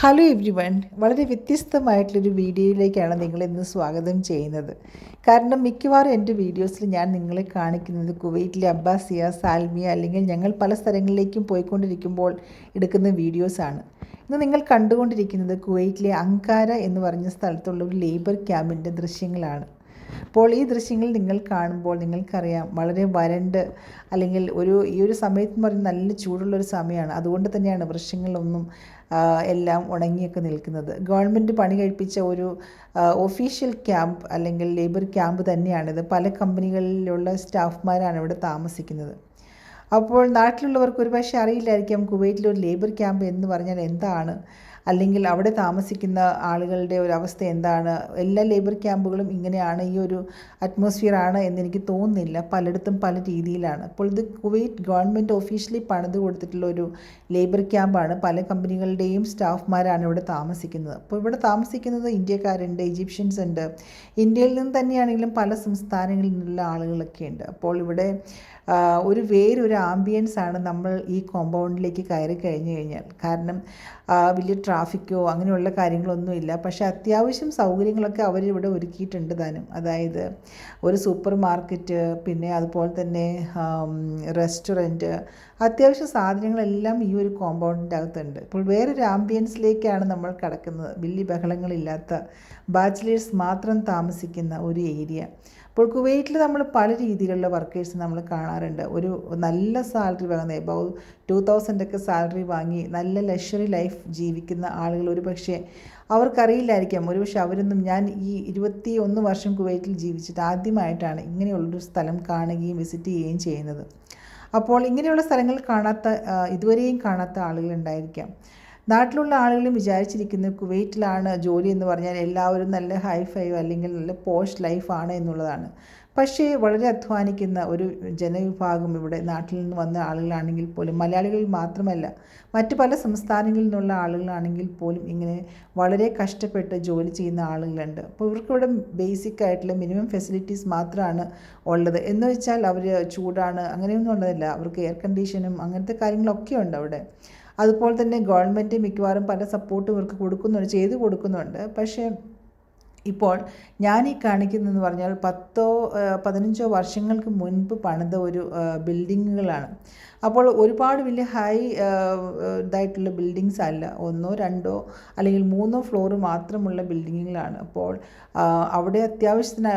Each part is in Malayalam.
ഹലോ എവ്രി വൺ വളരെ വ്യത്യസ്തമായിട്ടുള്ളൊരു വീഡിയോയിലേക്കാണ് നിങ്ങൾ ഇന്ന് സ്വാഗതം ചെയ്യുന്നത്. കാരണം മിക്കവാറും എന്റെ വീഡിയോസിൽ ഞാൻ നിങ്ങളെ കാണിക്കുന്നത് കുവൈറ്റിലെ അബ്ബാസിയ സാൽമിയ അല്ലെങ്കിൽ ഞങ്ങൾ പല സ്ഥലങ്ങളിലേക്കും പോയിക്കൊണ്ടിരിക്കുമ്പോൾ എടുക്കുന്ന വീഡിയോസാണ്. ഇന്ന് നിങ്ങൾ കണ്ടുകൊണ്ടിരിക്കുന്നത് കുവൈറ്റിലെ അങ്കാര എന്ന് പറഞ്ഞ സ്ഥലത്തുള്ള ഒരു ലേബർ ക്യാമ്പിന്റെ ദൃശ്യങ്ങളാണ്. അപ്പോൾ ഈ ദൃശ്യങ്ങൾ നിങ്ങൾ കാണുമ്പോൾ നിങ്ങൾക്കറിയാം വളരെ വരണ്ട് അല്ലെങ്കിൽ ഒരു ഈ ഒരു സമയത്ത് എന്ന് നല്ല ചൂടുള്ളൊരു സമയമാണ്. അതുകൊണ്ട് തന്നെയാണ് വൃക്ഷങ്ങളൊന്നും എല്ലാം ഉണങ്ങിയൊക്കെ നിൽക്കുന്നത്. ഗവൺമെന്റ് പണി കഴിപ്പിച്ച ഒരു ഒഫീഷ്യൽ ക്യാമ്പ് അല്ലെങ്കിൽ ലേബർ ക്യാമ്പ് തന്നെയാണിത് പല കമ്പനികളിലുള്ള സ്റ്റാഫ്മാരാണ് ഇവിടെ താമസിക്കുന്നത്. അപ്പോൾ നാട്ടിലുള്ളവർക്ക് ഒരു പക്ഷേ അറിയില്ലായിരിക്കാം കുവൈറ്റിൽ ഒരു ലേബർ ക്യാമ്പ് എന്ന് പറഞ്ഞാൽ എന്താണ്? അല്ലെങ്കിൽ അവിടെ താമസിക്കുന്ന ആളുകളുടെ ഒരു അവസ്ഥ എന്താണ്? എല്ലാ ലേബർ ക്യാമ്പുകളും ഇങ്ങനെയാണ് ഈ ഒരു അറ്റ്മോസ്ഫിയർ ആണ് എന്നെനിക്ക് തോന്നുന്നില്ല. പലയിടത്തും പല രീതിയിലാണ്. അപ്പോൾ ഇത് കുവൈറ്റ് ഗവൺമെന്റ് ഒഫീഷ്യലി പണിത് കൊടുത്തിട്ടുള്ള ഒരു ലേബർ ക്യാമ്പാണ് പല കമ്പനികളുടെയും സ്റ്റാഫ്മാരാണ് ഇവിടെ താമസിക്കുന്നത്. അപ്പോൾ ഇവിടെ താമസിക്കുന്നത് ഇന്ത്യക്കാരുണ്ട് ഈജിപ്ഷ്യൻസ് ഉണ്ട്. ഇന്ത്യയിൽ നിന്ന് തന്നെയാണെങ്കിലും പല സംസ്ഥാനങ്ങളിൽ നിന്നുള്ള ആളുകളൊക്കെ ഉണ്ട്. അപ്പോൾ ഇവിടെ ഒരു വേറൊരു ആംബിയൻസ് ആണ് നമ്മൾ ഈ കോമ്പൗണ്ടിലേക്ക് കയറി കഴിഞ്ഞു കഴിഞ്ഞാൽ. കാരണം വലിയ ട്രാഫിക്കോ അങ്ങനെയുള്ള കാര്യങ്ങളൊന്നുമില്ല പക്ഷേ അത്യാവശ്യം സൗകര്യങ്ങളൊക്കെ അവരിവിടെ ഒരുക്കിയിട്ടുണ്ട് താനും. അതായത് ഒരു സൂപ്പർ മാർക്കറ്റ് പിന്നെ അതുപോലെ തന്നെ റെസ്റ്റോറന്റ് അത്യാവശ്യ സാധനങ്ങളെല്ലാം ഈ ഒരു കോമ്പൗണ്ടിന്റെ അകത്തുണ്ട്. ഇപ്പോൾ വേറൊരു ആംബിയൻസിലേക്കാണ് നമ്മൾ കിടക്കുന്നത്. വലിയ ബഹളങ്ങളില്ലാത്ത ബാച്ചിലേഴ്സ് മാത്രം താമസിക്കുന്ന ഒരു ഏരിയ അപ്പോൾ കുവൈറ്റിൽ നമ്മൾ പല രീതിയിലുള്ള വർക്കേഴ്സ് നമ്മൾ കാണാറുണ്ട്. ഒരു നല്ല സാലറി വാങ്ങുന്ന എബവ് ടു തൗസൻഡൊക്കെ സാലറി വാങ്ങി നല്ല ലക്ഷറി ലൈഫ് ജീവിക്കുന്ന ആളുകൾ ഒരു പക്ഷേ അവർക്കറിയില്ലായിരിക്കാം. ഒരുപക്ഷെ അവരൊന്നും ഞാൻ ഈ ഇരുപത്തി ഒന്ന് വർഷം കുവൈറ്റിൽ ജീവിച്ചിട്ട് ആദ്യമായിട്ടാണ് ഇങ്ങനെയുള്ളൊരു സ്ഥലം കാണുകയും വിസിറ്റ് ചെയ്യുകയും ചെയ്യുന്നത്. അപ്പോൾ ഇങ്ങനെയുള്ള സ്ഥലങ്ങൾ കാണാത്ത ഇതുവരെയും കാണാത്ത ആളുകളുണ്ടായിരിക്കാം നാട്ടിലുള്ള ആളുകളും വിചാരിച്ചിരിക്കുന്നത് കുവൈറ്റിലാണ് ജോലി എന്ന് പറഞ്ഞാൽ എല്ലാവരും നല്ല ഹൈ ഫൈവ് അല്ലെങ്കിൽ നല്ല പോഷ് ലൈഫാണ് എന്നുള്ളതാണ്. പക്ഷേ വളരെ അധ്വാനിക്കുന്ന ഒരു ജനവിഭാഗം ഇവിടെ നാട്ടിൽ നിന്ന് വന്ന ആളുകളാണെങ്കിൽ പോലും മലയാളികൾ മാത്രമല്ല മറ്റ് പല സംസ്ഥാനങ്ങളിൽ നിന്നുള്ള ആളുകളാണെങ്കിൽ പോലും ഇങ്ങനെ വളരെ കഷ്ടപ്പെട്ട് ജോലി ചെയ്യുന്ന ആളുകളുണ്ട്. അപ്പോൾ ഇവർക്കിവിടെ ബേസിക് ആയിട്ടുള്ള മിനിമം ഫെസിലിറ്റീസ് മാത്രമാണ് ഉള്ളത്. എന്ന് വെച്ചാൽ അവർ ചൂടാണ് അങ്ങനെയൊന്നും ഉള്ളതല്ല. അവർക്ക് എയർ കണ്ടീഷനും അങ്ങനത്തെ കാര്യങ്ങളൊക്കെ ഉണ്ട് അവിടെ. അതുപോലെ തന്നെ ഗവൺമെന്റ് മിക്കവാറും പല സപ്പോർട്ടും ഇവർക്ക് കൊടുക്കുന്നുണ്ട് ചെയ്തു കൊടുക്കുന്നുണ്ട്. പക്ഷേ ഇപ്പോൾ ഞാൻ ഈ കാണിക്കുന്നതെന്ന് പറഞ്ഞാൽ പത്തോ പതിനഞ്ചോ വർഷങ്ങൾക്ക് മുൻപ് പണിത ഒരു ബിൽഡിങ്ങുകളാണ്. അപ്പോൾ ഒരുപാട് വലിയ ഹൈ ഇതായിട്ടുള്ള ബിൽഡിങ്സ് അല്ല. ഒന്നോ രണ്ടോ അല്ലെങ്കിൽ മൂന്നോ ഫ്ലോർ മാത്രമുള്ള ബിൽഡിങ്ങുകളാണ്. അപ്പോൾ അവിടെ അത്യാവശ്യത്തിന്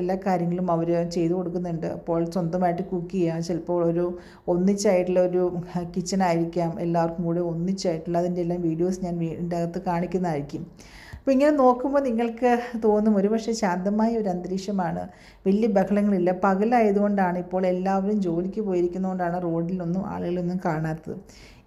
എല്ലാ കാര്യങ്ങളും അവർ ചെയ്തു കൊടുക്കുന്നുണ്ട്. അപ്പോൾ സ്വന്തമായിട്ട് കുക്ക് ചെയ്യാം. ചിലപ്പോൾ ഒരു ഒന്നിച്ചായിട്ടുള്ള ഒരു കിച്ചൺ ആയിരിക്കാം. എല്ലാവർക്കും കൂടെ ഒന്നിച്ചായിട്ടുള്ള അതിന്റെ എല്ലാം വീഡിയോസ് ഞാൻ വീടിന്റെ അകത്ത് കാണിക്കുന്നതായിരിക്കും. അപ്പോൾ ഇങ്ങനെ നോക്കുമ്പോൾ നിങ്ങൾക്ക് തോന്നും ഒരുപക്ഷെ ശാന്തമായ ഒരു അന്തരീക്ഷമാണ്. വലിയ ബഹളങ്ങളില്ല. പകലായതുകൊണ്ടാണ് ഇപ്പോൾ എല്ലാവരും ജോലിക്ക് പോയിരിക്കുന്നതുകൊണ്ടാണ് റോഡിലൊന്നും ആളുകളൊന്നും കാണാത്തത്.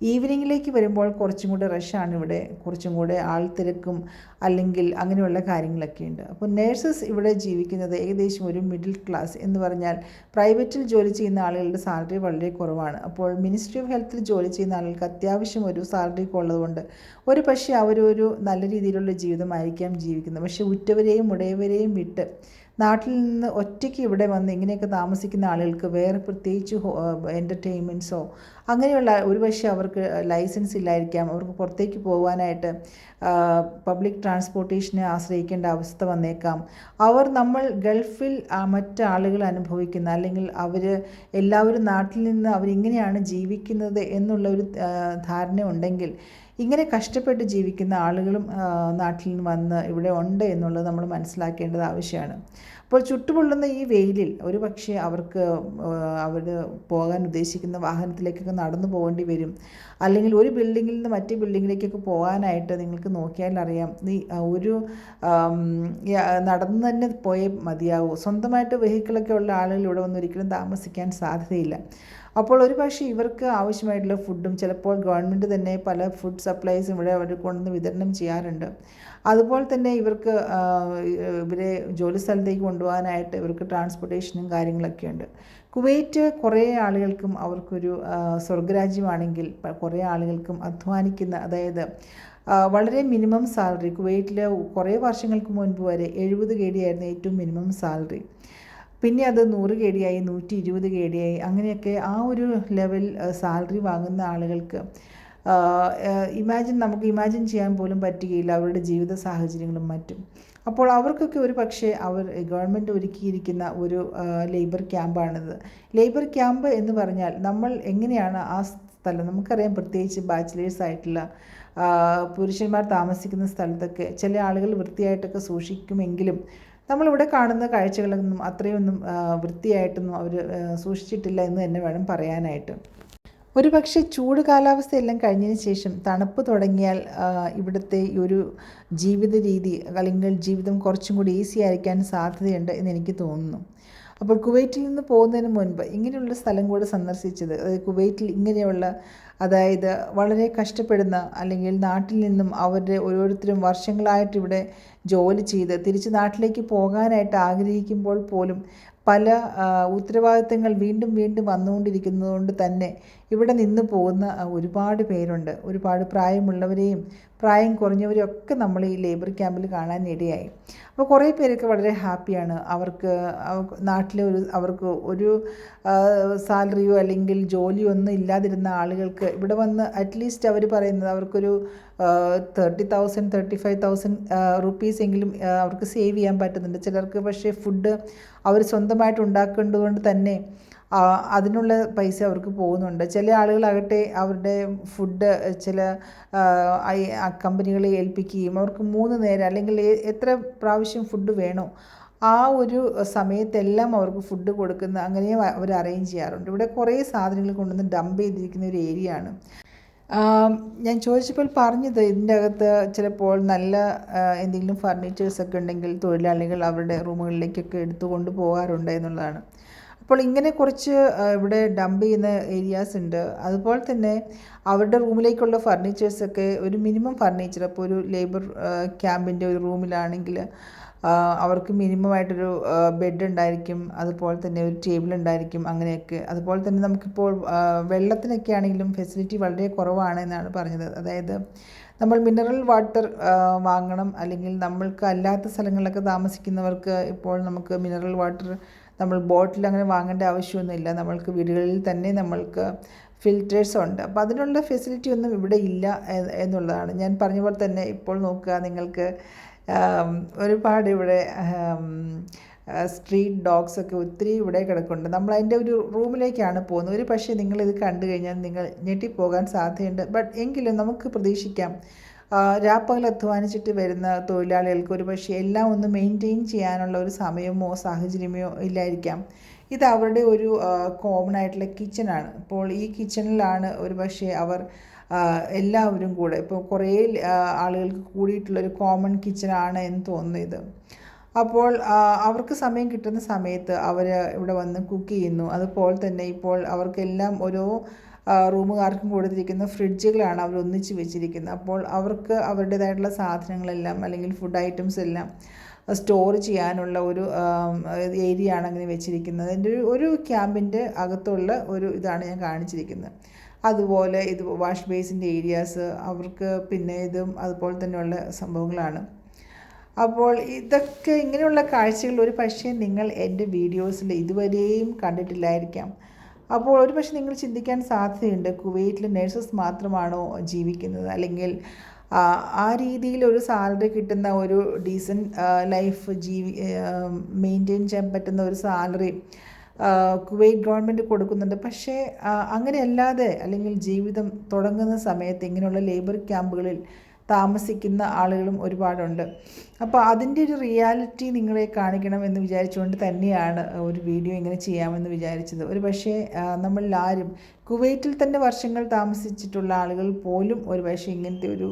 ഈവനിങ്ങിലേക്ക് വരുമ്പോൾ കുറച്ചും കൂടെ റഷാണ് ഇവിടെ. കുറച്ചും കൂടെ ആൾ തിരക്കും അല്ലെങ്കിൽ അങ്ങനെയുള്ള കാര്യങ്ങളൊക്കെ ഉണ്ട്. അപ്പോൾ നേഴ്സസ് ഇവിടെ ജീവിക്കുന്നത് ഏകദേശം ഒരു മിഡിൽ ക്ലാസ് എന്ന് പറഞ്ഞാൽ പ്രൈവറ്റിൽ ജോലി ചെയ്യുന്ന ആളുകളുടെ സാലറി വളരെ കുറവാണ്. അപ്പോൾ മിനിസ്ട്രി ഓഫ് ഹെൽത്തിൽ ജോലി ചെയ്യുന്ന ആളുകൾക്ക് അത്യാവശ്യം ഒരു സാലറി ഉള്ളതുകൊണ്ട് ഒരു പക്ഷേ അവരൊരു നല്ല രീതിയിലുള്ള ജീവിതമായിരിക്കാം ജീവിക്കുന്നത്. പക്ഷേ ഉറ്റവരെയും ഉടയവരെയും വിട്ട് നാട്ടിൽ നിന്ന് ഒറ്റയ്ക്ക് ഇവിടെ വന്ന് ഇങ്ങനെയൊക്കെ താമസിക്കുന്ന ആളുകൾക്ക് വേറെ പ്രത്യേകിച്ച് എന്റർടൈൻമെന്റ്സോ അങ്ങനെയുള്ള ഒരുപക്ഷെ അവർക്ക് ലൈസൻസ് ഇല്ലായിരിക്കാം. അവർക്ക് പുറത്തേക്ക് പോകാനായിട്ട് പബ്ലിക് ട്രാൻസ്പോർട്ടേഷനെ ആശ്രയിക്കേണ്ട അവസ്ഥ വന്നേക്കാം. അവർ നമ്മൾ ഗൾഫിൽ മറ്റാളുകൾ അനുഭവിക്കുന്ന അല്ലെങ്കിൽ അവർ എല്ലാവരും നാട്ടിൽ നിന്ന് അവരിങ്ങനെയാണ് ജീവിക്കുന്നത് എന്നുള്ള ഒരു ധാരണ ഉണ്ടെങ്കിൽ ഇങ്ങനെ കഷ്ടപ്പെട്ട് ജീവിക്കുന്ന ആളുകളും നാട്ടിൽ നിന്ന് വന്ന് ഇവിടെ ഉണ്ട് എന്നുള്ളത് നമ്മൾ മനസ്സിലാക്കേണ്ടത് ആവശ്യമാണ്. അപ്പോൾ ചുട്ടുപൊള്ളുന്ന ഈ വെയിലിൽ ഒരു പക്ഷേ അവർക്ക് അവർ പോകാൻ ഉദ്ദേശിക്കുന്ന വാഹനത്തിലേക്കൊക്കെ നടന്നു പോകേണ്ടി വരും. അല്ലെങ്കിൽ ഒരു ബിൽഡിങ്ങിൽ നിന്ന് മറ്റു ബിൽഡിങ്ങിലേക്കൊക്കെ പോകാനായിട്ട് നിങ്ങൾക്ക് നോക്കിയാൽ അറിയാം. ഈ ഒരു നടന്നു തന്നെ പോയേ മതിയാവൂ. സ്വന്തമായിട്ട് വെഹിക്കിളൊക്കെ ഉള്ള ആളുകൾ ഇവിടെ വന്ന് ഒരിക്കലും താമസിക്കാൻ സാധ്യതയില്ല. അപ്പോൾ ഒരു പക്ഷേ ഇവർക്ക് ആവശ്യമായിട്ടുള്ള ഫുഡും ചിലപ്പോൾ ഗവൺമെന്റ് തന്നെ പല ഫുഡ് സപ്ലൈസും ഇവിടെ അവർ കൊണ്ടുവന്ന് വിതരണം ചെയ്യാറുണ്ട്. അതുപോലെ തന്നെ ഇവർക്ക് ഇവരെ ജോലി സ്ഥലത്തേക്ക് കൊണ്ടുപോകാനായിട്ട് ഇവർക്ക് ട്രാൻസ്പോർട്ടേഷനും കാര്യങ്ങളൊക്കെ ഉണ്ട്. കുവൈറ്റ് കുറേ ആളുകൾക്കും അവർക്കൊരു സ്വർഗരാജ്യമാണെങ്കിൽ കുറേ ആളുകൾക്കും അധ്വാനിക്കുന്ന അതായത് വളരെ മിനിമം സാലറി കുവൈറ്റിൽ കുറേ വർഷങ്ങൾക്ക് മുൻപ് വരെ എഴുപത് കെ ഡി ആയിരുന്നു ഏറ്റവും മിനിമം സാലറി പിന്നെ അത് നൂറ് കെ ഡി ആയി നൂറ്റി ഇരുപത് കെ ഡി ആയി അങ്ങനെയൊക്കെ ആ ഒരു ലെവൽ സാലറി വാങ്ങുന്ന ആളുകൾക്ക് ഇമാജിൻ നമുക്ക് ഇമാജിൻ ചെയ്യാൻ പോലും പറ്റുകയില്ല അവരുടെ ജീവിത സാഹചര്യങ്ങളും മറ്റും. അപ്പോൾ അവർക്കൊക്കെ ഒരു പക്ഷേ അവർ ഗവൺമെന്റ് ഒരുക്കിയിരിക്കുന്ന ഒരു ലേബർ ക്യാമ്പാണിത് ലേബർ ക്യാമ്പ് എന്ന് പറഞ്ഞാൽ നമ്മൾ എങ്ങനെയാണ് ആ സ്ഥലം നമുക്കറിയാം പ്രത്യേകിച്ച് ബാച്ചിലേഴ്സ് ആയിട്ടുള്ള പുരുഷന്മാർ താമസിക്കുന്ന സ്ഥലത്തൊക്കെ ചില ആളുകൾ വൃത്തിയായിട്ടൊക്കെ സൂക്ഷിക്കുമെങ്കിലും നമ്മളിവിടെ കാണുന്ന കാഴ്ചകളൊന്നും അത്രയൊന്നും വൃത്തിയായിട്ടൊന്നും അവർ സൂക്ഷിച്ചിട്ടില്ല എന്ന് തന്നെ വേണം പറയാനായിട്ട്. ഒരു പക്ഷേ ചൂട് കാലാവസ്ഥയെല്ലാം കഴിഞ്ഞതിന് ശേഷം തണുപ്പ് തുടങ്ങിയാൽ ഇവിടുത്തെ ഒരു ജീവിത രീതി അല്ലെങ്കിൽ ജീവിതം കുറച്ചും കൂടി ഈസി ആയിരിക്കാൻ സാധ്യതയുണ്ട് എന്ന് എനിക്ക് തോന്നുന്നു. അപ്പോൾ കുവൈറ്റിൽ നിന്ന് പോകുന്നതിന് മുൻപ് ഇങ്ങനെയുള്ള സ്ഥലം കൂടെ സന്ദർശിച്ചത് അതായത് കുവൈറ്റിൽ ഇങ്ങനെയുള്ള അതായത് വളരെ കഷ്ടപ്പെടുന്ന അല്ലെങ്കിൽ നാട്ടിൽ നിന്നും അവരുടെ ഓരോരുത്തരും വർഷങ്ങളായിട്ട് ഇവിടെ ജോലി ചെയ്ത് തിരിച്ച് നാട്ടിലേക്ക് പോകാനായിട്ട് ആഗ്രഹിക്കുമ്പോൾ പോലും പല ഉത്തരവാദിത്തങ്ങൾ വീണ്ടും വീണ്ടും വന്നുകൊണ്ടിരിക്കുന്നതുകൊണ്ട് തന്നെ ഇവിടെ നിന്ന് പോകുന്ന ഒരുപാട് പേരുണ്ട്. ഒരുപാട് പ്രായമുള്ളവരെയും പ്രായം കുറഞ്ഞവരെയും ഒക്കെ നമ്മൾ ഈ ലേബർ ക്യാമ്പിൽ കാണാൻ ഇടയായി. അപ്പോൾ കുറേ പേരൊക്കെ വളരെ ഹാപ്പിയാണ് അവർക്ക് നാട്ടിലെ ഒരു അവർക്ക് ഒരു സാലറിയോ അല്ലെങ്കിൽ ജോലിയോ ഒന്നും ഇല്ലാതിരുന്ന ആളുകൾക്ക് ഇവിടെ വന്ന് അറ്റ്ലീസ്റ്റ് അവർ പറയുന്നത് അവർക്കൊരു thirty thousand thirty five thousand rupees എങ്കിലും അവർക്ക് സേവ് ചെയ്യാൻ പറ്റുന്നുണ്ട്. ചിലർക്ക് പക്ഷേ ഫുഡ് അവർ സ്വന്തമായിട്ട് ഉണ്ടാക്കേണ്ടതുകൊണ്ട് തന്നെ അതിനുള്ള പൈസ അവർക്ക് പോകുന്നുണ്ട്. ചില ആളുകളാകട്ടെ അവരുടെ ഫുഡ് ചില കമ്പനികളെ ഏൽപ്പിക്കുകയും അവർക്ക് മൂന്ന് നേരം അല്ലെങ്കിൽ എത്ര പ്രാവശ്യം ഫുഡ് വേണോ ആ ഒരു സമയത്തെല്ലാം അവർക്ക് ഫുഡ് കൊടുക്കുന്ന അങ്ങനെ അവർ അറേഞ്ച് ചെയ്യാറുണ്ട്. ഇവിടെ കുറേ സാധനങ്ങൾ കൊണ്ടുവന്ന് ഡംപ് ചെയ്തിരിക്കുന്ന ഒരു ഏരിയ ആണ്. ഞാൻ ചോദിച്ചപ്പോൾ പറഞ്ഞത് ഇതിന്റെ അകത്ത് ചിലപ്പോൾ നല്ല എന്തെങ്കിലും ഫർണിച്ചേഴ്സൊക്കെ ഉണ്ടെങ്കിൽ തൊഴിലാളികൾ അവരുടെ റൂമുകളിലേക്കൊക്കെ എടുത്തു കൊണ്ടു പോകാറുണ്ട് എന്നുള്ളതാണ്. അപ്പോൾ ഇങ്ങനെ കുറച്ച് ഇവിടെ ഡംപ് ചെയ്യുന്ന ഏരിയാസ് ഉണ്ട്. അതുപോലെ തന്നെ അവരുടെ റൂമിലേക്കുള്ള ഫർണിച്ചേഴ്സൊക്കെ ഒരു മിനിമം ഫർണിച്ചർ അപ്പോൾ ഒരു ലേബർ ക്യാമ്പിന്റെ ഒരു റൂമിലാണെങ്കിൽ അവർക്ക് മിനിമമായിട്ടൊരു ബെഡ് ഉണ്ടായിരിക്കും. അതുപോലെ തന്നെ ഒരു ടേബിൾ ഉണ്ടായിരിക്കും അങ്ങനെയൊക്കെ. അതുപോലെ തന്നെ നമുക്കിപ്പോൾ വെള്ളത്തിനൊക്കെ ആണെങ്കിലും ഫെസിലിറ്റി വളരെ കുറവാണ് എന്നാണ് പറഞ്ഞത്. അതായത് നമ്മൾ മിനറൽ വാട്ടർ വാങ്ങണം. അല്ലെങ്കിൽ നമ്മൾക്ക് അല്ലാത്ത സ്ഥലങ്ങളിലൊക്കെ താമസിക്കുന്നവർക്ക് ഇപ്പോൾ നമുക്ക് മിനറൽ വാട്ടർ നമ്മൾ ബോട്ടിൽ അങ്ങനെ വാങ്ങേണ്ട ആവശ്യമൊന്നുമില്ല. നമ്മൾക്ക് വീടുകളിൽ തന്നെ നമ്മൾക്ക് ഫിൽറ്റേഴ്സ് ഉണ്ട്. അപ്പോൾ അതിനുള്ള ഫെസിലിറ്റി ഒന്നും ഇവിടെ ഇല്ല എന്നുള്ളതാണ്. ഞാൻ പറഞ്ഞ പോലെ തന്നെ ഇപ്പോൾ നോക്കുക നിങ്ങൾക്ക് ഒരുപാട് ഇവിടെ സ്ട്രീറ്റ് ഡോഗ്സ് ഒക്കെ ഒത്തിരി ഇവിടെ കിടക്കുന്നുണ്ട്. നമ്മൾ അതിന്റെ ഒരു റൂമിലേക്കാണ് പോകുന്നത്. ഒരു പക്ഷേ നിങ്ങളിത് കണ്ടു കഴിഞ്ഞാൽ നിങ്ങൾ ഞെട്ടിപ്പോകാൻ സാധ്യതയുണ്ട്. ബട്ട് എങ്കിലും നമുക്ക് പ്രതീക്ഷിക്കാം. രാപ്പകൽ അധ്വാനിച്ചിട്ട് വരുന്ന തൊഴിലാളികൾക്ക് ഒരു പക്ഷേ എല്ലാം ഒന്ന് മെയിന്റെയിൻ ചെയ്യാനുള്ള ഒരു സമയമോ സാഹചര്യമോ ഇല്ലായിരിക്കാം. ഇത് അവരുടെ ഒരു കോമൺ ആയിട്ടുള്ള കിച്ചണാണ് ഇപ്പോൾ ഈ കിച്ചണിലാണ് ഒരു പക്ഷേ അവർ എല്ലാവരും കൂടെ. ഇപ്പോൾ കുറേ ആളുകൾക്ക് കൂടിയിട്ടുള്ളൊരു കോമൺ കിച്ചണാണ് എന്ന് തോന്നുന്നു ഇത്. അപ്പോൾ അവർക്ക് സമയം കിട്ടുന്ന സമയത്ത് അവർ ഇവിടെ വന്ന് കുക്ക് ചെയ്യുന്നു. അതുപോലെ തന്നെ ഇപ്പോൾ അവർക്കെല്ലാം ഓരോ റൂമുകാർക്കും കൊടുത്തിരിക്കുന്ന ഫ്രിഡ്ജുകളാണ് അവർ ഒന്നിച്ച് വെച്ചിരിക്കുന്നത്. അപ്പോൾ അവർക്ക് അവരുടേതായിട്ടുള്ള സാധനങ്ങളെല്ലാം അല്ലെങ്കിൽ ഫുഡ് ഐറ്റംസ് എല്ലാം സ്റ്റോർ ചെയ്യാനുള്ള ഒരു ഏരിയ ആണ് അങ്ങനെ വെച്ചിരിക്കുന്നത്. എന്റെ ഒരു ഒരു ക്യാമ്പിന്റെ അകത്തുള്ള ഒരു ഇതാണ് ഞാൻ കാണിച്ചിരിക്കുന്നത്. അതുപോലെ ഇത് വാഷ് ബേസിന്റെ ഏരിയാസ് അവർക്ക് പിന്നെ ഇതും അതുപോലെ തന്നെയുള്ള സംഭവങ്ങളാണ്. അപ്പോൾ ഇതൊക്കെ ഇങ്ങനെയുള്ള കാഴ്ചകൾ ഒരു പക്ഷേ നിങ്ങൾ എന്റെ വീഡിയോസിൽ ഇതുവരെയും കണ്ടിട്ടില്ലായിരിക്കാം. അപ്പോൾ ഒരു പക്ഷേ നിങ്ങൾ ചിന്തിക്കാൻ സാധ്യതയുണ്ട് കുവൈറ്റിൽ നഴ്സസ് മാത്രമാണോ ജീവിക്കുന്നത്? അല്ലെങ്കിൽ ആ രീതിയിൽ ഒരു സാലറി കിട്ടുന്ന ഒരു ഡീസന്റ് ലൈഫ് ജീവി മെയിന്റെയിൻ ചെയ്യാൻ പറ്റുന്ന ഒരു സാലറി കുവൈറ്റ് ഗവൺമെന്റ് കൊടുക്കുന്നുണ്ട്. പക്ഷേ അങ്ങനെയല്ലാതെ അല്ലെങ്കിൽ ജീവിതം തുടങ്ങുന്ന സമയത്ത് ഇങ്ങനെയുള്ള ലേബർ ക്യാമ്പുകളിൽ താമസിക്കുന്ന ആളുകളും ഒരുപാടുണ്ട്. അപ്പോൾ അതിന്റെ ഒരു റിയാലിറ്റി നിങ്ങളെ കാണിക്കണം എന്ന് വിചാരിച്ചുകൊണ്ട് തന്നെയാണ് ഒരു വീഡിയോ ഇങ്ങനെ ചെയ്യാമെന്ന് വിചാരിച്ചത്. ഒരു പക്ഷേ ആരും കുവൈറ്റിൽ തന്നെ വർഷങ്ങൾ താമസിച്ചിട്ടുള്ള ആളുകൾ പോലും ഒരു പക്ഷേ ഇങ്ങനത്തെ ഒരു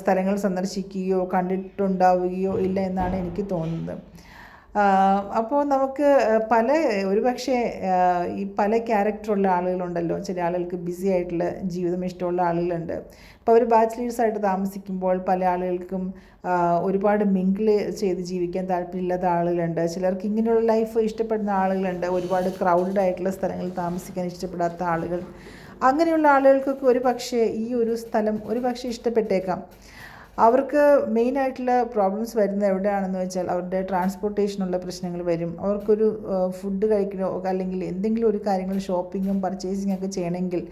സ്ഥലങ്ങൾ സന്ദർശിക്കുകയോ കണ്ടിട്ടുണ്ടാവുകയോ ഇല്ല എന്നാണ് എനിക്ക് തോന്നുന്നത്. അപ്പോൾ നമുക്ക് പല ഒരുപക്ഷെ ഈ പല ക്യാരക്ടറുള്ള ആളുകളുണ്ടല്ലോ. ചില ആളുകൾക്ക് ബിസി ആയിട്ടുള്ള ജീവിതം ഇഷ്ടമുള്ള ആളുകളുണ്ട്. അപ്പോൾ അവർ ബാച്ചിലേഴ്സായിട്ട് താമസിക്കുമ്പോൾ പല ആളുകൾക്കും ഒരുപാട് മിങ്കിൾ ചെയ്ത് ജീവിക്കാൻ താല്പര്യമില്ലാത്ത ആളുകളുണ്ട്. ചിലർക്ക് ഇങ്ങനെയുള്ള ലൈഫ് ഇഷ്ടപ്പെടുന്ന ആളുകളുണ്ട്. ഒരുപാട് ക്രൗഡഡ് ആയിട്ടുള്ള സ്ഥലങ്ങളിൽ താമസിക്കാൻ ഇഷ്ടപ്പെടാത്ത ആളുകൾ. അങ്ങനെയുള്ള ആളുകൾക്കൊക്കെ ഒരു പക്ഷേ ഈ ഒരു സ്ഥലം ഒരു പക്ഷേ ഇഷ്ടപ്പെട്ടേക്കാം. അവർക്ക് മെയിൻ ആയിട്ടുള്ള പ്രോബ്ലംസ് വരുന്നത് എവിടെയാണെന്ന് വെച്ചാൽ അവരുടെ ട്രാൻസ്പോർട്ടേഷനുള്ള പ്രശ്നങ്ങൾ വരും. അവർക്കൊരു ഫുഡ് കഴിക്കണോ അല്ലെങ്കിൽ എന്തെങ്കിലും ഒരു കാര്യങ്ങൾ ഷോപ്പിങ്ങും പർച്ചേസിങ്ങും ഒക്കെ ചെയ്യണമെങ്കിൽ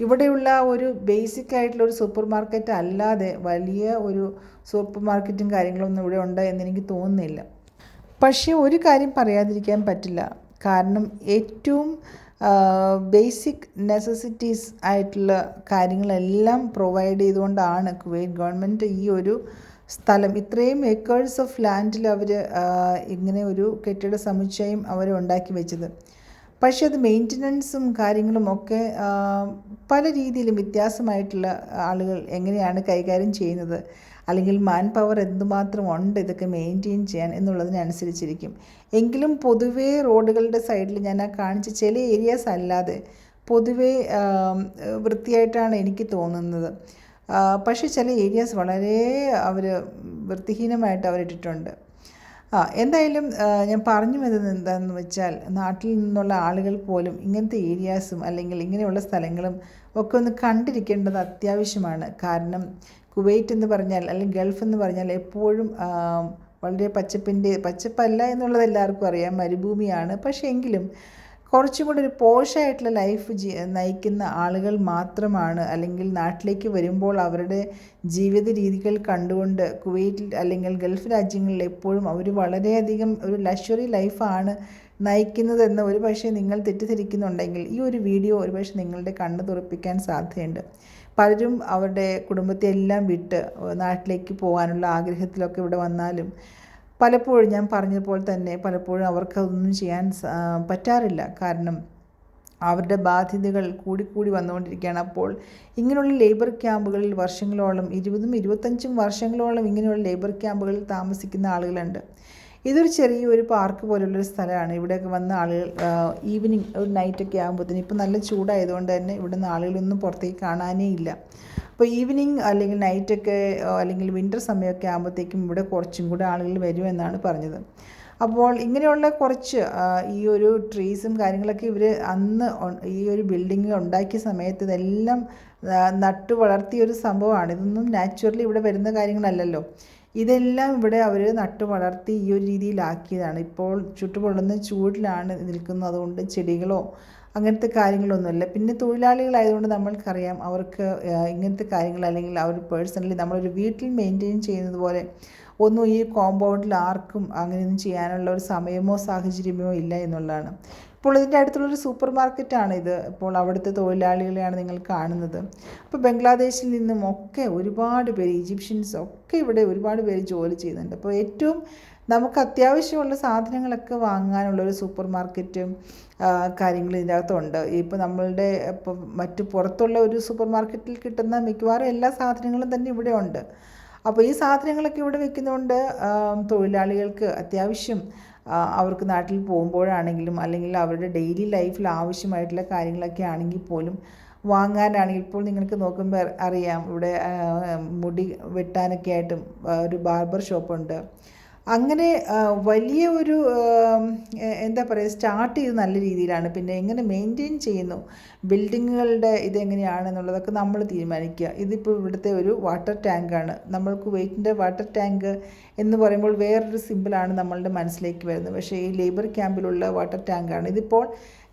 ഇവിടെയുള്ള ഒരു ബേസിക് ആയിട്ടുള്ള ഒരു സൂപ്പർ മാർക്കറ്റ് അല്ലാതെ വലിയ ഒരു സൂപ്പർ മാർക്കറ്റും കാര്യങ്ങളൊന്നും ഇവിടെ ഉണ്ട് എന്നെനിക്ക് തോന്നുന്നില്ല. പക്ഷേ ഒരു കാര്യം പറയാതിരിക്കാൻ പറ്റില്ല. കാരണം ഏറ്റവും ബേസിക് നെസസിറ്റീസ് ആയിട്ടുള്ള കാര്യങ്ങളെല്ലാം പ്രൊവൈഡ് ചെയ്തുകൊണ്ടാണ് കുവൈറ്റ് ഗവൺമെന്റ് ഈ ഒരു സ്ഥലം ഇത്രയും ഏക്കേഴ്സ് ഓഫ് ലാൻഡിൽ അവർ ഇങ്ങനെ ഒരു കെട്ടിട സമുച്ചയം അവർ ഉണ്ടാക്കി വെച്ചത്. പക്ഷേ അത് മെയിന്റനൻസും കാര്യങ്ങളും ഒക്കെ പല രീതിയിലും വ്യത്യാസമായിട്ടുള്ള ആളുകൾ എങ്ങനെയാണ് കൈകാര്യം ചെയ്യുന്നത്? അല്ലെങ്കിൽ മാൻ പവർ എന്തുമാത്രം ഉണ്ട് ഇതൊക്കെ മെയിന്റെയിൻ ചെയ്യാൻ എന്നുള്ളതിനനുസരിച്ചിരിക്കും. എങ്കിലും പൊതുവേ റോഡുകളുടെ സൈഡിൽ ഞാൻ ആ കാണിച്ച ചില ഏരിയാസ് അല്ലാതെ പൊതുവേ വൃത്തിയായിട്ടാണ് എനിക്ക് തോന്നുന്നത്. പക്ഷേ ചില ഏരിയാസ് വളരെ അവർ വൃത്തിഹീനമായിട്ട് അവരിട്ടിട്ടുണ്ട്. ആ എന്തായാലും ഞാൻ പറഞ്ഞു വരുന്നത് എന്താണെന്ന് വെച്ചാൽ നാട്ടിൽ നിന്നുള്ള ആളുകൾ പോലും ഇങ്ങനത്തെ ഏരിയാസും അല്ലെങ്കിൽ ഇങ്ങനെയുള്ള സ്ഥലങ്ങളും ഒക്കെ ഒന്ന് കണ്ടിരിക്കേണ്ടത് അത്യാവശ്യമാണ്. കാരണം കുവൈറ്റ് എന്ന് പറഞ്ഞാൽ അല്ലെങ്കിൽ ഗൾഫ് എന്ന് പറഞ്ഞാൽ എപ്പോഴും വളരെ പച്ചപ്പിന്റെ പച്ചപ്പല്ല എന്നുള്ളത് എല്ലാവർക്കും അറിയാം മരുഭൂമിയാണ്. പക്ഷേ എങ്കിലും കുറച്ചും കൂടി ഒരു പോഷായിട്ടുള്ള ലൈഫ് ജീ നയിക്കുന്ന ആളുകൾ മാത്രമാണ്. അല്ലെങ്കിൽ നാട്ടിലേക്ക് വരുമ്പോൾ അവരുടെ ജീവിത രീതികൾ കണ്ടുകൊണ്ട് കുവൈറ്റിൽ അല്ലെങ്കിൽ ഗൾഫ് രാജ്യങ്ങളിൽ എപ്പോഴും അവർ വളരെയധികം ഒരു ലക്ഷറി ലൈഫാണ് നയിക്കുന്നതെന്ന് ഒരു പക്ഷേ നിങ്ങൾ തെറ്റിദ്ധരിക്കുന്നുണ്ടെങ്കിൽ ഈ ഒരു വീഡിയോ ഒരുപക്ഷെ നിങ്ങളുടെ കണ്ണ് തുറപ്പിക്കാൻ സാധ്യതയുണ്ട്. പലരും അവരുടെ കുടുംബത്തെ എല്ലാം വിട്ട് നാട്ടിലേക്ക് പോകാനുള്ള ആഗ്രഹത്തിലൊക്കെ ഇവിടെ വന്നാലും പലപ്പോഴും ഞാൻ പറഞ്ഞതുപോലെ തന്നെ പലപ്പോഴും അവർക്കതൊന്നും ചെയ്യാൻ പറ്റാറില്ല. കാരണം അവരുടെ ബാധ്യതകൾ കൂടിക്കൂടി വന്നുകൊണ്ടിരിക്കുകയാണ്. അപ്പോൾ ഇങ്ങനെയുള്ള ലേബർ ക്യാമ്പുകളിൽ വർഷങ്ങളോളം ഇരുപതും ഇരുപത്തഞ്ചും വർഷങ്ങളോളം ഇങ്ങനെയുള്ള ലേബർ ക്യാമ്പുകളിൽ താമസിക്കുന്ന ആളുകളുണ്ട്. ഇതൊരു ചെറിയൊരു പാർക്ക് പോലുള്ളൊരു സ്ഥലമാണ്. ഇവിടെയൊക്കെ വന്ന് ആളുകൾ ഈവനിങ് ഒരു നൈറ്റൊക്കെ ആകുമ്പോഴത്തേന് ഇപ്പം നല്ല ചൂടായതുകൊണ്ട് തന്നെ ഇവിടുന്ന് ആളുകളൊന്നും പുറത്തേക്ക് കാണാനേ ഇല്ല. അപ്പോൾ ഈവനിങ് അല്ലെങ്കിൽ നൈറ്റൊക്കെ അല്ലെങ്കിൽ വിന്റർ സമയമൊക്കെ ആകുമ്പോഴത്തേക്കും ഇവിടെ കുറച്ചും കൂടെ ആളുകൾ വരുമെന്നാണ് പറഞ്ഞത്. അപ്പോൾ ഇങ്ങനെയുള്ള കുറച്ച് ഈ ഒരു ട്രീസും കാര്യങ്ങളൊക്കെ ഇവർ അന്ന് ഈ ഒരു ബിൽഡിങ് ഉണ്ടാക്കിയ സമയത്ത് ഇതെല്ലാം നട്ടു വളർത്തിയ ഒരു സംഭവമാണ്. ഇതൊന്നും നാച്ചുറലി ഇവിടെ വരുന്ന കാര്യങ്ങളല്ലല്ലോ. ഇതെല്ലാം ഇവിടെ അവർ നട്ടു വളർത്തി ഈ ഒരു രീതിയിലാക്കിയതാണ്. ഇപ്പോൾ ചുട്ടുപൊള്ളുന്ന ചൂടിലാണ് നിൽക്കുന്നത്. അതുകൊണ്ട് ചെടികളോ അങ്ങനത്തെ കാര്യങ്ങളൊന്നുമില്ല. പിന്നെ തൊഴിലാളികളായതുകൊണ്ട് നമ്മൾക്കറിയാം അവർക്ക് ഇങ്ങനത്തെ കാര്യങ്ങൾ അല്ലെങ്കിൽ അവർ പേഴ്സണലി നമ്മളൊരു വീട്ടിൽ മെയിന്റെയിൻ ചെയ്യുന്നത് പോലെ ഒന്നും ഈ കോമ്പൗണ്ടിൽ ആർക്കും അങ്ങനെയൊന്നും ചെയ്യാനുള്ള ഒരു സമയമോ സാഹചര്യമോ ഇല്ല എന്നുള്ളതാണ്. ഇപ്പോൾ ഇതിന്റെ അടുത്തുള്ളൊരു സൂപ്പർ മാർക്കറ്റാണ് ഇത്. ഇപ്പോൾ അവിടുത്തെ തൊഴിലാളികളെയാണ് നിങ്ങൾ കാണുന്നത്. അപ്പോൾ ബംഗ്ലാദേശിൽ നിന്നും ഒക്കെ ഒരുപാട് പേര് ഈജിപ്ഷ്യൻസ് ഒക്കെ ഇവിടെ ഒരുപാട് പേര് ജോലി ചെയ്യുന്നുണ്ട്. അപ്പോൾ ഏറ്റവും നമുക്ക് അത്യാവശ്യമുള്ള സാധനങ്ങളൊക്കെ വാങ്ങാനുള്ളൊരു സൂപ്പർ മാർക്കറ്റും കാര്യങ്ങൾ ഇതിന്റെ അകത്തുണ്ട്. ഇപ്പോൾ നമ്മളുടെ ഇപ്പോൾ മറ്റു പുറത്തുള്ള ഒരു സൂപ്പർ മാർക്കറ്റിൽ കിട്ടുന്ന മിക്കവാറും എല്ലാ സാധനങ്ങളും തന്നെ ഇവിടെ ഉണ്ട്. അപ്പോൾ ഈ സാധനങ്ങളൊക്കെ ഇവിടെ വെക്കുന്നതുകൊണ്ട് തൊഴിലാളികൾക്ക് അത്യാവശ്യം അവർക്ക് നാട്ടിൽ പോകുമ്പോഴാണെങ്കിലും അല്ലെങ്കിൽ അവരുടെ ഡെയിലി ലൈഫിൽ ആവശ്യമായിട്ടുള്ള കാര്യങ്ങളൊക്കെ ആണെങ്കിൽ പോലും വാങ്ങാനാണെങ്കിൽ ഇപ്പോൾ നിങ്ങൾക്ക് നോക്കുമ്പോൾ അറിയാം ഇവിടെ മുടി വെട്ടാനൊക്കെ ആയിട്ടും ഒരു ബാർബർ ഷോപ്പുണ്ട് അങ്ങനെ വലിയ ഒരു എന്താ പറയുക സ്റ്റാർട്ട് ചെയ്ത് നല്ല രീതിയിലാണ്. പിന്നെ എങ്ങനെ മെയിന്റെയിൻ ചെയ്യുന്നു? ബിൽഡിങ്ങുകളുടെ ഇതെങ്ങനെയാണെന്നുള്ളതൊക്കെ നമ്മൾ തീരുമാനിക്കുക. ഇതിപ്പോൾ ഇവിടുത്തെ ഒരു വാട്ടർ ടാങ്കാണ്. നമ്മൾക്ക് വെയിറ്റിന്റെ വാട്ടർ ടാങ്ക് എന്ന് പറയുമ്പോൾ വേറൊരു സിമ്പിളാണ് നമ്മളുടെ മനസ്സിലേക്ക് വരുന്നത്. പക്ഷേ ഈ ലേബർ ക്യാമ്പിലുള്ള വാട്ടർ ടാങ്കാണ്. ഇതിപ്പോൾ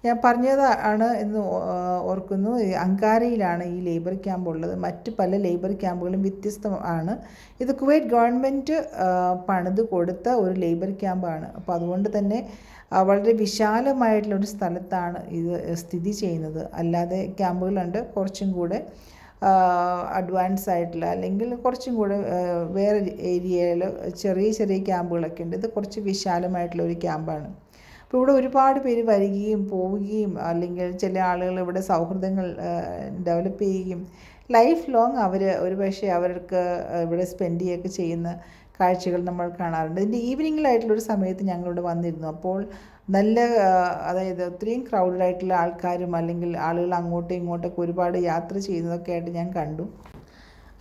ഞാൻ പറഞ്ഞതാണ് എന്ന് ഓർക്കുന്നു. അങ്കാരയിലാണ് ഈ ലേബർ ക്യാമ്പ് ഉള്ളത്. മറ്റ് പല ലേബർ ക്യാമ്പുകളും വ്യത്യസ്തമാണ്. ഇത് കുവൈറ്റ് ഗവൺമെന്റ് പണിത് കൊടുത്ത ഒരു ലേബർ ക്യാമ്പാണ് അപ്പോൾ അതുകൊണ്ട് തന്നെ വളരെ വിശാലമായിട്ടുള്ള ഒരു സ്ഥലത്താണ് ഇത് സ്ഥിതി ചെയ്യുന്നത്. അല്ലാതെ ക്യാമ്പുകളുണ്ട്. കുറച്ചും കൂടെ അഡ്വാൻസ് ആയിട്ടുള്ള അല്ലെങ്കിൽ കുറച്ചും കൂടെ വേറെ ഏരിയയിൽ ചെറിയ ചെറിയ ക്യാമ്പുകളൊക്കെ ഉണ്ട്. ഇത് കുറച്ച് വിശാലമായിട്ടുള്ള ഒരു ക്യാമ്പാണ്. അപ്പോൾ ഇവിടെ ഒരുപാട് പേര് വരികയും പോവുകയും അല്ലെങ്കിൽ ചില ആളുകൾ ഇവിടെ സൗഹൃദങ്ങൾ ഡെവലപ്പ് ചെയ്യുകയും ലൈഫ് ലോങ് അവർ ഒരു പക്ഷേ അവർക്ക് ഇവിടെ സ്പെൻഡ് ചെയ്യുകയൊക്കെ ചെയ്യുന്ന കാഴ്ചകൾ നമ്മൾ കാണാറുണ്ട്. ഇതിന്റെ ഈവനിങ്ങിലായിട്ടുള്ളൊരു സമയത്ത് ഞങ്ങളിവിടെ വന്നിരുന്നു. അപ്പോൾ നല്ല അതായത് ഒത്തിരിയും ക്രൗഡഡ് ആയിട്ടുള്ള ആൾക്കാരും അല്ലെങ്കിൽ ആളുകൾ അങ്ങോട്ടും ഇങ്ങോട്ടൊക്കെ ഒരുപാട് യാത്ര ചെയ്യുന്നതൊക്കെ ആയിട്ട് ഞാൻ കണ്ടു.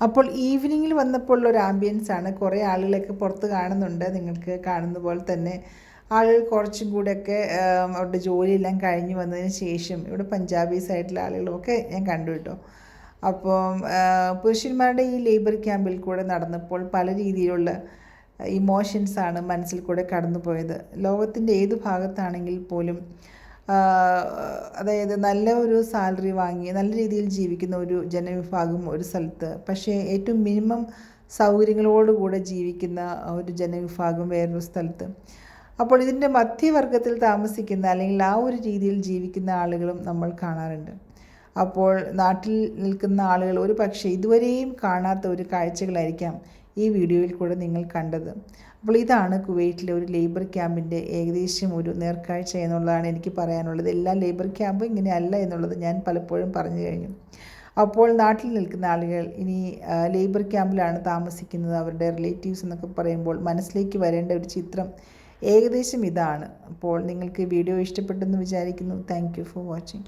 അപ്പോൾ ഈവനിങ്ങിൽ വന്നപ്പോൾ ഒരു ആംബിയൻസ് ആണ്. കുറേ ആളുകളൊക്കെ പുറത്ത് കാണുന്നുണ്ട്. നിങ്ങൾക്ക് കാണുന്ന പോലെ തന്നെ ആളുകൾ കുറച്ചും കൂടെയൊക്കെ അവരുടെ ജോലിയെല്ലാം കഴിഞ്ഞ് വന്നതിന് ശേഷം ഇവിടെ പഞ്ചാബി ആയിട്ടുള്ള ആളുകളൊക്കെ ഞാൻ കണ്ടു കേട്ടോ. അപ്പം പുരുഷന്മാരുടെ ഈ ലേബർ ക്യാമ്പിൽ കൂടെ നടന്നപ്പോൾ പല രീതിയിലുള്ള ഇമോഷൻസാണ് മനസ്സിൽ കൂടെ കടന്നു പോയത്. ലോകത്തിന്റെ ഏത് ഭാഗത്താണെങ്കിൽ പോലും അതായത് നല്ല ഒരു സാലറി വാങ്ങി നല്ല രീതിയിൽ ജീവിക്കുന്ന ഒരു ജനവിഭാഗം ഒരു സ്ഥലത്ത് പക്ഷേ ഏറ്റവും മിനിമം സൗകര്യങ്ങളോടുകൂടെ ജീവിക്കുന്ന ഒരു ജനവിഭാഗം വേറൊരു സ്ഥലത്ത്. അപ്പോൾ ഇതിന്റെ മധ്യവർഗത്തിൽ താമസിക്കുന്ന അല്ലെങ്കിൽ ആ ഒരു രീതിയിൽ ജീവിക്കുന്ന ആളുകളും നമ്മൾ കാണാറുണ്ട്. അപ്പോൾ നാട്ടിൽ നിൽക്കുന്ന ആളുകൾ ഒരു പക്ഷേ ഇതുവരെയും കാണാത്ത ഒരു കാഴ്ചകളായിരിക്കാം ഈ വീഡിയോയിൽ കൂടെ നിങ്ങൾ കണ്ടത്. അപ്പോൾ ഇതാണ് കുവൈറ്റിലെ ഒരു ലേബർ ക്യാമ്പിന്റെ ഏകദേശം ഒരു നേർക്കാഴ്ച എന്നുള്ളതാണ് എനിക്ക് പറയാനുള്ളത്. എല്ലാ ലേബർ ക്യാമ്പും ഇങ്ങനെയല്ല എന്നുള്ളത് ഞാൻ പലപ്പോഴും പറഞ്ഞു കഴിഞ്ഞു. അപ്പോൾ നാട്ടിൽ നിൽക്കുന്ന ആളുകൾ ഇനി ലേബർ ക്യാമ്പിലാണ് താമസിക്കുന്നത്. അവരുടെ റിലേറ്റീവ്സ് എന്നൊക്കെ പറയുമ്പോൾ മനസ്സിലേക്ക് വരേണ്ട ഒരു ചിത്രം ഏകദേശം ഇതാണ്. അപ്പോൾ നിങ്ങൾക്ക് വീഡിയോ ഇഷ്ടപ്പെട്ടെന്ന് വിചാരിക്കുന്നു. Thank for watching